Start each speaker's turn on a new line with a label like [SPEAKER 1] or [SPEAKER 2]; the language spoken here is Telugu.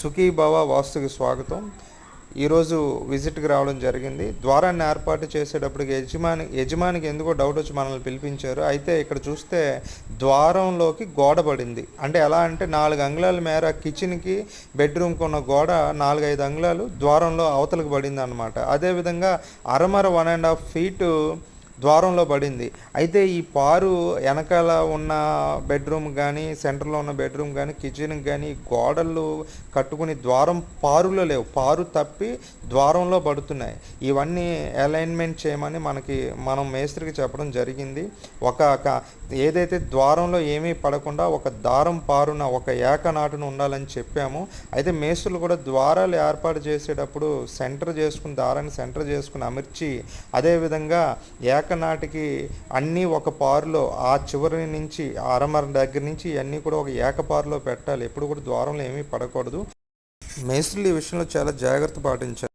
[SPEAKER 1] సుఖీ భవ వాస్తుకి స్వాగతం. ఈరోజు విజిట్కి రావడం జరిగింది. ద్వారాన్ని ఏర్పాటు చేసేటప్పటికి యజమాని యజమానికి ఎందుకో డౌట్ వచ్చి మనల్ని పిలిపించారు. అయితే ఇక్కడ చూస్తే ద్వారంలోకి గోడ పడింది. అంటే ఎలా అంటే నాలుగు అంగుళాల మేర కిచెన్కి బెడ్రూమ్కి ఉన్న గోడ నాలుగైదు అంగుళాలు ద్వారంలో అవతలకు పడింది అనమాట అదేవిధంగా అరమర వన్ అండ్ హాఫ్ ఫీటు ద్వారంలో పడింది. అయితే ఈ పారు వెనకాల ఉన్న బెడ్రూమ్ కానీ సెంటర్లో ఉన్న బెడ్రూమ్ కానీ కిచెన్ కానీ గోడలు కట్టుకుని ద్వారం పారులో లేవు. పారు తప్పి ద్వారంలో పడుతున్నాయి. ఇవన్నీ అలైన్మెంట్ చేయమని మనకి మనం మేస్త్రికి చెప్పడం జరిగింది. ఒక క- ఏదైతే ద్వారంలో ఏమీ పడకుండా ఒక దారం పారున ఒక ఏకనాటున ఉండాలని చెప్పాము అయితే మేసులు కూడా ద్వారాలు ఏర్పాటు చేసేటప్పుడు సెంటర్ చేసుకుని దారాన్ని సెంటర్ చేసుకుని అమర్చి అదేవిధంగా ఏకనాటికి అన్నీ ఒక పారులో ఆ చివరి నుంచి ఆ అరమర దగ్గర నుంచి ఇవన్నీ కూడా ఒక ఏకపారులో పెట్టాలి. ఎప్పుడు కూడా ద్వారంలో ఏమీ పడకూడదు. మేసులు ఈ విషయంలో చాలా జాగ్రత్త పాటించాలి.